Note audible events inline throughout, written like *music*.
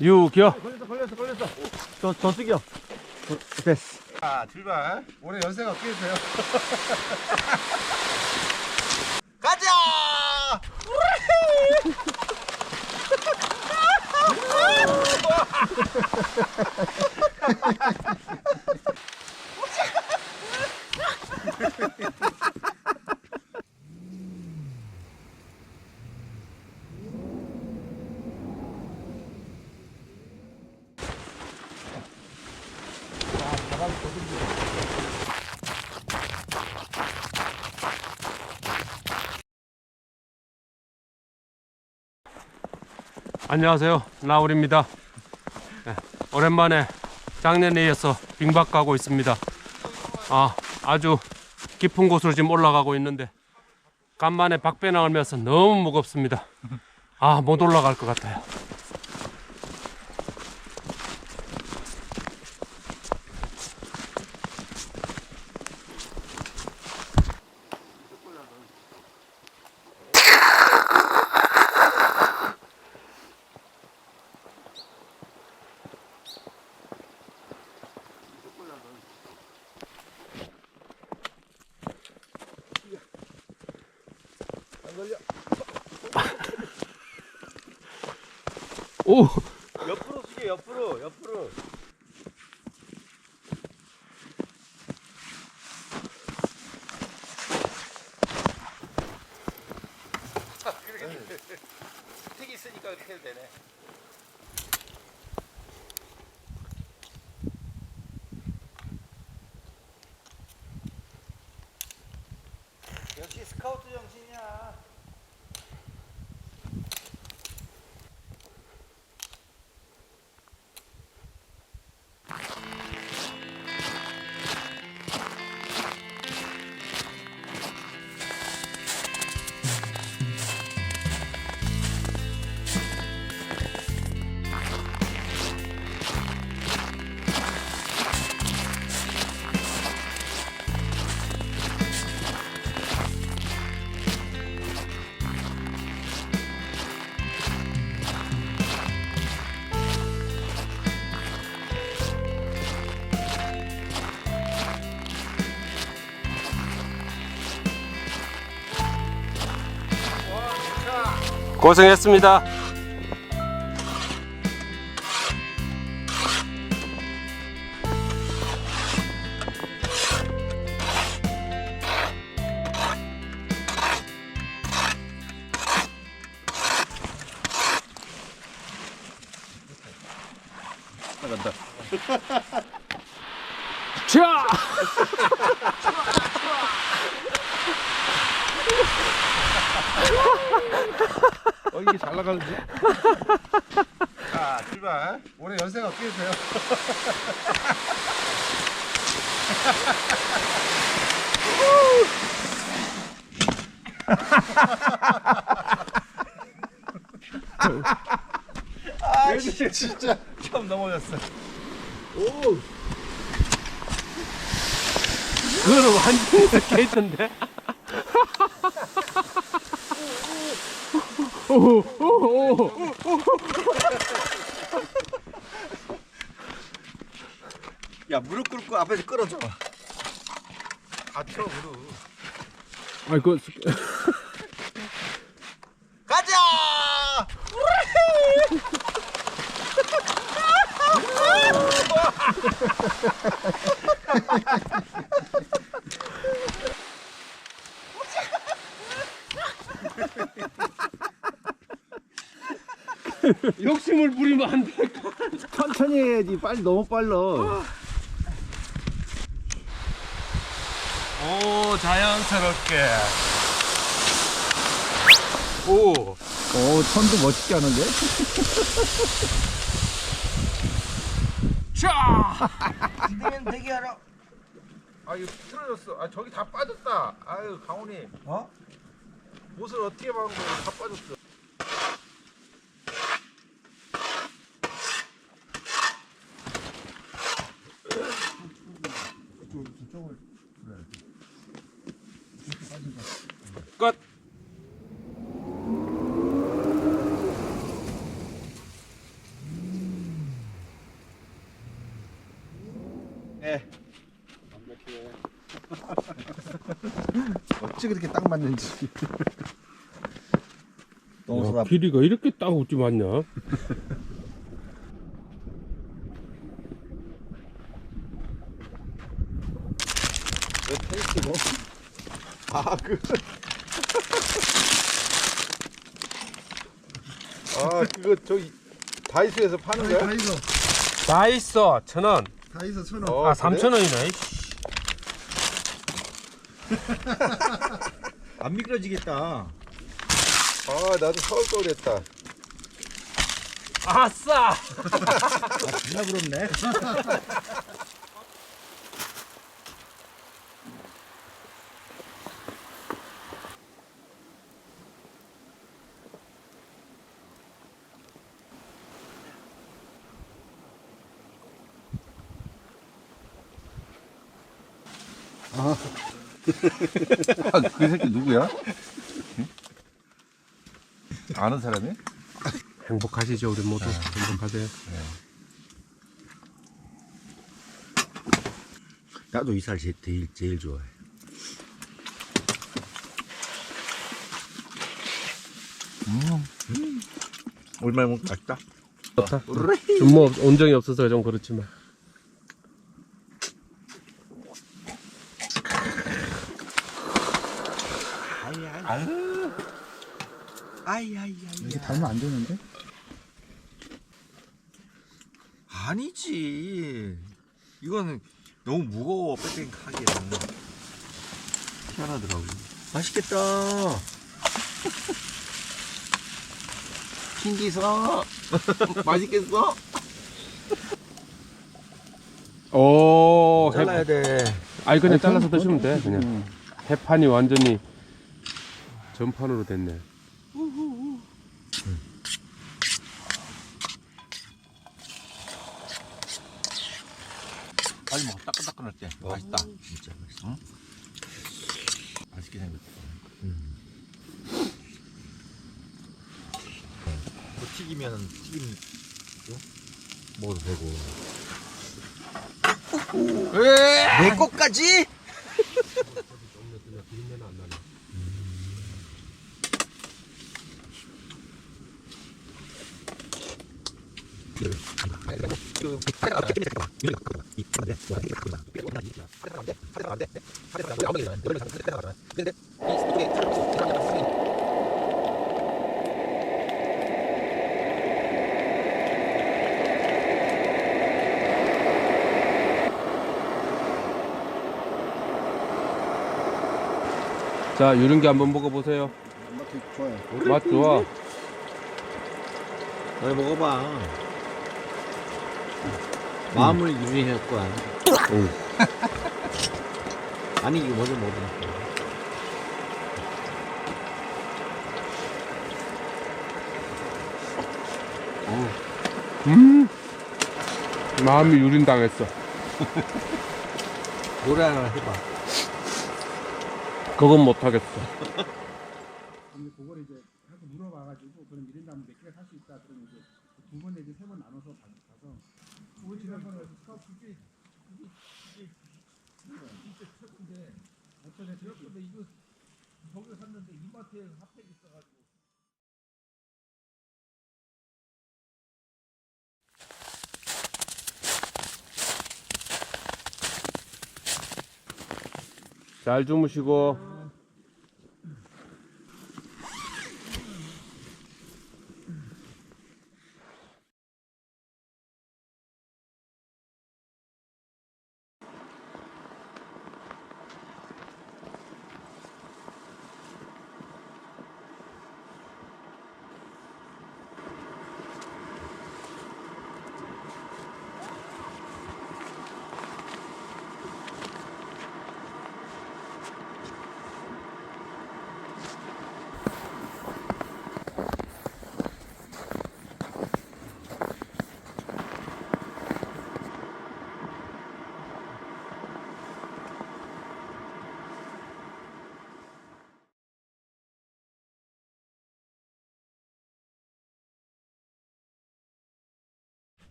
유기어? 걸렸어 걸렸어 걸렸어. 저 저쪽이요. 어, 됐어. 자 출발. 올해 연세가 어떻게 되세요? *laughs* 가자 *laughs* *laughs* 안녕하세요. 라울입니다. 네, 오랜만에 작년에 이어서 빙박 가고 있습니다. 아 아주 깊은 곳으로 지금 올라가고 있는데 간만에 박배 나오면서 너무 무겁습니다. 아 못 올라갈 것 같아요 오. 옆으로 숙여 옆으로 옆으로. 스틱이 있으니까 이렇게 해도 되네 고생했습니다. 나간다 자 *laughs* 어 이게 잘 나가는데? 자 출발. 올해 연세가 어떻게 되세요? 아 진짜, 처음 넘어졌어? 오. 그거는 완전히 스케 오오오 *laughs* 야 무릎 꿇고 앞에서 끌어줘. 다쳐 무릎. 아이 그 가자 *laughs* *laughs* 욕심을 부리면 안 돼. 천천히 해야지. 빨리 너무 빨라. 오 자연스럽게. 오. 오 천도 멋있게 하는데? 샤! 이대면 대기하라. 아 이거 틀어졌어. 아 저기 다 빠졌다. 아유 강훈이. 어? 못을 어떻게 막은 거야? 다 빠졌어 저, 저쪽을 그래. 이렇게 빠진다. 끝. 네. *laughs* 어찌 그렇게 딱 맞는지. 너무 야, 길이가 이렇게 딱 웃지 않냐? *laughs* 아, 그. *laughs* 아, 그거 저기 다이소에서 파는 거야? 다이소 다 있어 천 원. 다이소 천원 어, 아 그래? 삼천 원이네. *laughs* 안 미끄러지겠다 아, 나도 서울 거 그랬다. 아싸. *laughs* 존나 부럽네 아, 그 새끼 누구야? 아는 사람이? 행복하시죠 우리 모두 행복하세요. 나도 이 살 제일, 제일 좋아해 음. 얼마나 먹 맛있다 좋다. 좀뭐 온정이 없어서 좀 그렇지만. 이게 달면 안 되는데? 아니지. 이거는 너무 무거워 빽빽하기에는. 희한하더라고 맛있겠다. *laughs* 신기서. *laughs* 맛있겠어? 오. 해, 잘라야 돼. 아니 그냥 잘라서 드시면 돼 그냥. 해판이 완전히 전판으로 됐네. 빨리 먹어. 따끈따끈할 때 맛있다. 진짜 맛있어 응? 맛있게 생겼다. 뭐 튀기면 튀김 먹어도 되고. 내 것까지? 자 유른기 한번 먹어보세요. 좋아요. 맛 좋아. 너 먹어봐 마음을 유리할 거야 응. 아니 이거 먼저 먹어 음. 마음이 유린당했어. *laughs* 노래 하나 해봐 그건 못하겠어. 근데 그걸 이제 자꾸 물어봐가지고 그럼 이런 다음 몇 개가 살 수 있다. 그러면 이제 두 번 내지 세 번 나눠서 가- 가서 그거 지난번에 스카우트 그게 그게 그게 진짜 최고인데 어떤 애 근데 이거 저기 샀는데 이마트에 핫팩 있어가지고 잘 주무시고.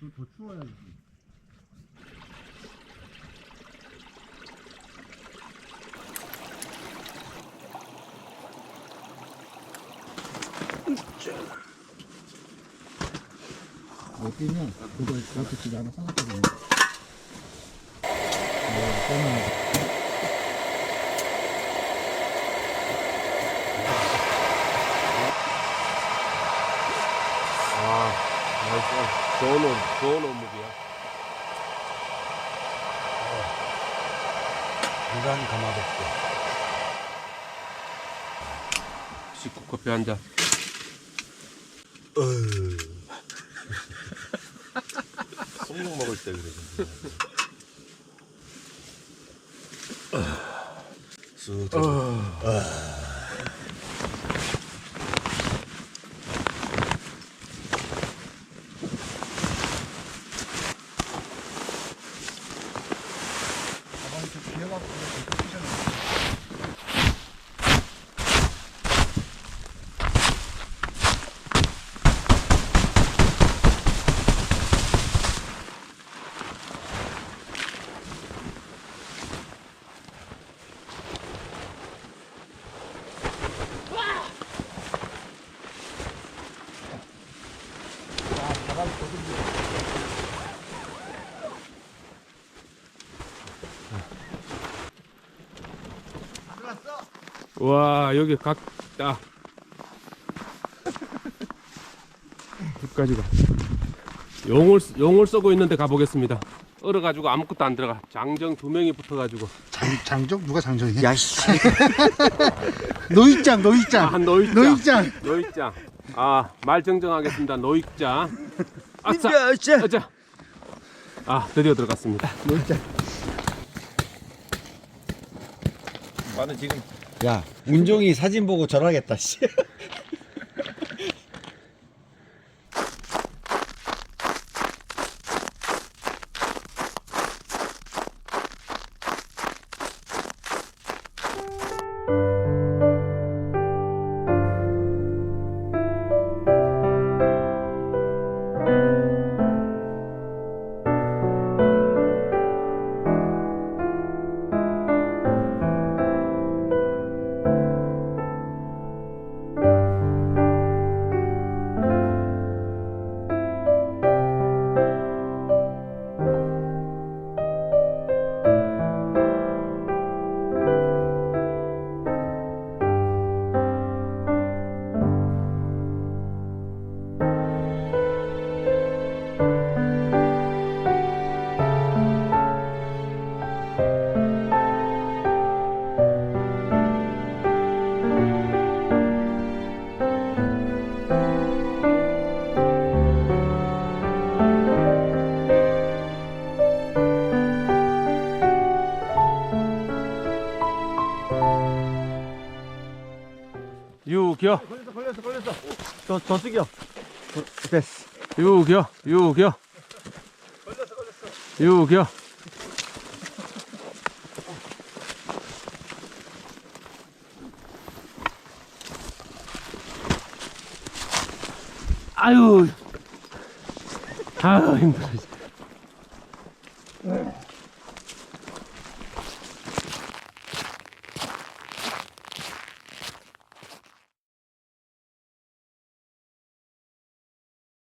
더 추워야지. 못 뛰면 그거 어떻게 나는 화났거든요. 네, 나이스. 좋은 옷, 좋은 옷무기야. 인간 가마솥. 식구 커피 한 잔. 콩국 먹을 때 그래. 쑥. 와, 여기 각다. 끝까지가. 용을, 용을 쏘고 있는데 가보겠습니다. 얼어가지고 아무것도 안 들어가. 장정 두 명이 붙어가지고. 장 장정 누가 장정이야? 야씨. *laughs* 노익장 노익장 아, 노익장. 노익장. 노익장. 아, 말 정정하겠습니다. 노익장. 아싸! 아싸. 아, 드디어 들어갔습니다. 노익장. 나는 지금 야, 운종이 사진 보고 절하겠다. 씨. 더 더 숙여. 됐어. 유겨, 유겨. 유겨. 아유. 아유, 힘들어.